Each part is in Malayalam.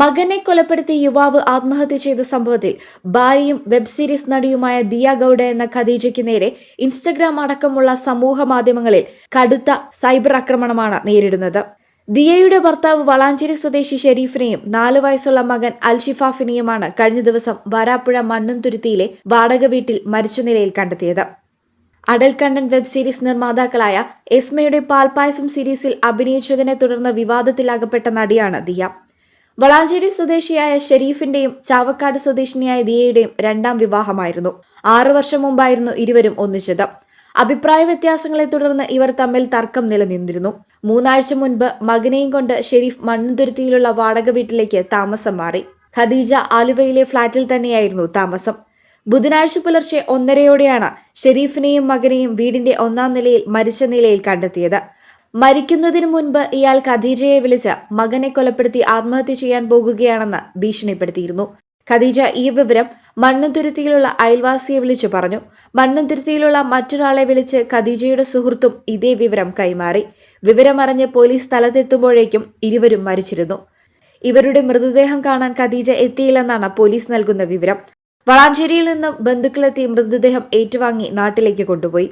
മകനെ കൊലപ്പെടുത്തി യുവാവ് ആത്മഹത്യ ചെയ്ത സംഭവത്തിൽ ഭാര്യയും വെബ് സീരീസ് നടിയുമായ ദിയ ഗൌഡ എന്ന ഖദീജയ്ക്ക് നേരെ ഇൻസ്റ്റഗ്രാം അടക്കമുള്ള സമൂഹ മാധ്യമങ്ങളിൽ കടുത്ത സൈബർ ആക്രമണമാണ് നേരിടുന്നത്. ദിയയുടെ ഭർത്താവ് വളാഞ്ചേരി സ്വദേശി ഷെരീഫിനെയും നാല് വയസ്സുള്ള മകൻ അൽഷിഫാഫിനെയുമാണ് കഴിഞ്ഞ ദിവസം വരാപ്പുഴ മണ്ണുംതുരുത്തിയിലെ വാടക വീട്ടിൽ മരിച്ച നിലയിൽ കണ്ടെത്തിയത്. അടൽ കണ്ടൻ വെബ് സീരീസ് നിർമ്മാതാക്കളായ എസ്മയുടെ പാൽപായസം സീരീസിൽ അഭിനയിച്ചതിനെ തുടർന്ന് വിവാദത്തിലാകപ്പെട്ട നടിയാണ് ദിയ. വളാഞ്ചേരി സ്വദേശിയായ ഷെരീഫിന്റെയും ചാവക്കാട് സ്വദേശിനിയായ ദിയയുടെയും രണ്ടാം വിവാഹമായിരുന്നു. ആറു വർഷം മുമ്പായിരുന്നു ഇരുവരും ഒന്നിച്ചത്. അഭിപ്രായ വ്യത്യാസങ്ങളെ തുടർന്ന് ഇവർ തമ്മിൽ തർക്കം നിലനിന്നിരുന്നു. മൂന്നാഴ്ച മുൻപ് മകനെയും കൊണ്ട് ഷെരീഫ് മണ്ണുതുരുത്തിയിലുള്ള വാടക വീട്ടിലേക്ക് താമസം മാറി. ഖദീജ ആലുവയിലെ ഫ്ളാറ്റിൽ തന്നെയായിരുന്നു താമസം. ബുധനാഴ്ച പുലർച്ചെ ഒന്നരയോടെയാണ് ഷെരീഫിനെയും മകനെയും വീടിന്റെ ഒന്നാം നിലയിൽ മരിച്ച നിലയിൽ കണ്ടെത്തിയത്. മരിക്കുന്നതിനു മുൻപ് ഇയാൾ ഖദീജയെ വിളിച്ച് മകനെ കൊലപ്പെടുത്തി ആത്മഹത്യ ചെയ്യാൻ പോകുകയാണെന്ന് ഭീഷണിപ്പെടുത്തിയിരുന്നു. ഖദീജ ഈ വിവരം മണ്ണുതുരുത്തിയിലുള്ള അയൽവാസിയെ വിളിച്ചു പറഞ്ഞു. മണ്ണുതുരുത്തിയിലുള്ള മറ്റൊരാളെ വിളിച്ച് ഖദീജയുടെ സുഹൃത്തും ഇതേ വിവരം കൈമാറി. വിവരമറിഞ്ഞ് പോലീസ് സ്ഥലത്തെത്തുമ്പോഴേക്കും ഇരുവരും മരിച്ചിരുന്നു. ഇവരുടെ മൃതദേഹം കാണാൻ ഖദീജ എത്തിയില്ലെന്നാണ് പോലീസ് നൽകുന്ന വിവരം. വളാഞ്ചേരിയിൽ നിന്നും ബന്ധുക്കളെത്തി മൃതദേഹം ഏറ്റുവാങ്ങി നാട്ടിലേക്ക് കൊണ്ടുപോയി.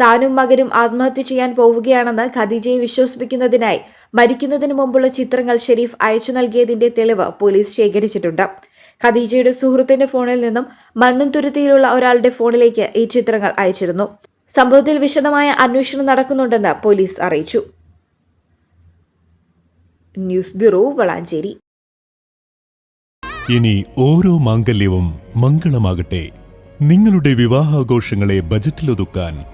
താനും മകനും ആത്മഹത്യ ചെയ്യാൻ പോവുകയാണെന്ന് ഖദീജയെ വിശ്വസിപ്പിക്കുന്നതിനായി മരിക്കുന്നതിന് മുമ്പുള്ള ചിത്രങ്ങൾ ഷെരീഫ് അയച്ചു നൽകിയതിന്റെ തെളിവ് പോലീസ് ശേഖരിച്ചിട്ടുണ്ട്. ഖദീജയുടെ സുഹൃത്തിന്റെ ഫോണിൽ നിന്നും മണ്ണും തുരുത്തിയിലുള്ള ഒരാളുടെ ഫോണിലേക്ക് ഈ ചിത്രങ്ങൾ അയച്ചിരുന്നു. സംഭവത്തിൽ വിശദമായ അന്വേഷണം നടക്കുന്നുണ്ടെന്ന് പോലീസ് അറിയിച്ചു. News bureau Valanchery. ഇനി ഓരോ മാംഗല്യവും മംഗളമാകട്ടെ. നിങ്ങളുടെ വിവാഹാഘോഷങ്ങളെ ബജറ്റിലൊതുക്കാൻ